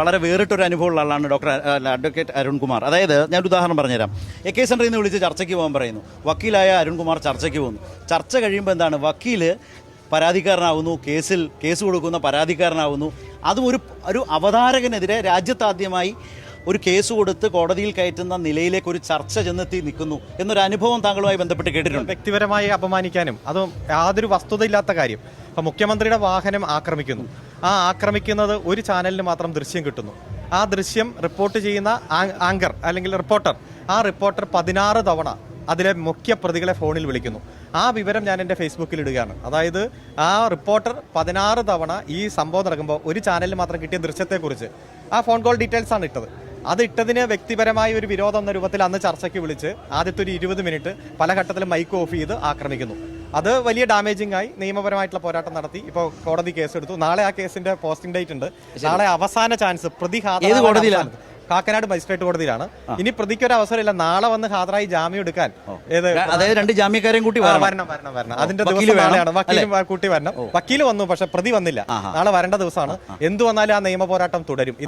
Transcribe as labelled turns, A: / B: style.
A: വളരെ വേറിട്ടൊരു അനുഭവമുള്ള ആളാണ് ഡോക്ടർ അഡ്വക്കേറ്റ് അരുൺകുമാർ. അതായത് ഞാൻ ഉദാഹരണം പറഞ്ഞുതരാം. എ കെ സെന്ററിൽ നിന്ന് വിളിച്ച് ചർച്ചയ്ക്ക് പോകാൻ പറയുന്നു. വക്കീലായ അരുൺകുമാർ ചർച്ചയ്ക്ക് പോകുന്നു. ചർച്ച കഴിയുമ്പോൾ എന്താണ്? വക്കീൽ പരാതിക്കാരനാവുന്നു കേസിൽ കേസ് കൊടുക്കുന്ന പരാതിക്കാരനാവുന്നു. അതും ഒരു ഒരു അവതാരകനെതിരെ രാജ്യത്താദ്യമായി ഒരു കേസ് കൊടുത്ത് കോടതിയിൽ കയറ്റുന്ന നിലയിലേക്ക് ഒരു ചർച്ച ചെന്നെത്തി നിൽക്കുന്നു എന്നൊരു അനുഭവം താങ്കളുമായി ബന്ധപ്പെട്ട് കേട്ടിട്ടുണ്ട്.
B: വ്യക്തിപരമായി അപമാനിക്കാനും അതും യാതൊരു വസ്തുതയില്ലാത്ത കാര്യം. ഇപ്പൊ മുഖ്യമന്ത്രിയുടെ വാഹനം ആക്രമിക്കുന്നു. ആ ആക്രമിക്കുന്നത് ഒരു ചാനലിന് മാത്രം ദൃശ്യം കിട്ടുന്നു. ആ ദൃശ്യം റിപ്പോർട്ട് ചെയ്യുന്ന ആങ്കർ അല്ലെങ്കിൽ റിപ്പോർട്ടർ ആ റിപ്പോർട്ടർ പതിനാറ് തവണ അതിലെ മുഖ്യ പ്രതികളെ ഫോണിൽ വിളിക്കുന്നു. ആ വിവരം ഞാൻ എന്റെ ഫേസ്ബുക്കിൽ ഇടുകയാണ്. അതായത് ആ റിപ്പോർട്ടർ പതിനാറ് തവണ ഈ സംഭവം നടക്കുമ്പോൾ ഒരു ചാനലിൽ മാത്രം കിട്ടിയ ദൃശ്യത്തെക്കുറിച്ച് ആ ഫോൺ കോൾ ഡീറ്റെയിൽസ് ആണ് ഇട്ടത്. അത് ഇട്ടതിന് വ്യക്തിപരമായ ഒരു വിരോധം എന്ന രൂപത്തിൽ അന്ന് ചർച്ചയ്ക്ക് വിളിച്ച് ആദ്യത്തെ ഒരു ഇരുപത് മിനിറ്റ് പല ഘട്ടത്തിലും മൈക്ക് ഓഫ് ചെയ്ത് ആക്രമിക്കുന്നു. അത് വലിയ ഡാമേജിംഗ് ആയി നിയമപരമായിട്ടുള്ള പോരാട്ടം നടത്തി. ഇപ്പോൾ കോടതി കേസെടുത്തു. നാളെ ആ കേസിന്റെ പോസ്റ്റിംഗ് ഡേറ്റ് ഉണ്ട്. നാളെ അവസാന ചാൻസ് പ്രതി
A: കോടതിയിലാണ്?
B: കാക്കനാട് മജിസ്ട്രേറ്റ് കോടതിയിലാണ്. ഇനി പ്രതിക്ക് ഒരു അവസരമില്ല. നാളെ വന്ന് ഹാജരായി ജാമ്യം എടുക്കാൻ.
A: അതായത് രണ്ട് ജാമ്യക്കാരെയും കൂട്ടി വരണം.
B: വരണം വരണം അതിന്റെ ദിവസം നാളെയാണ്. വക്കീലും കൂട്ടി വരണം. വക്കീൽ വന്നു പക്ഷെ പ്രതി വന്നില്ല. നാളെ വരേണ്ട ദിവസമാണ്. എന്തു വന്നാലും ആ നിയമ പോരാട്ടം തുടരും.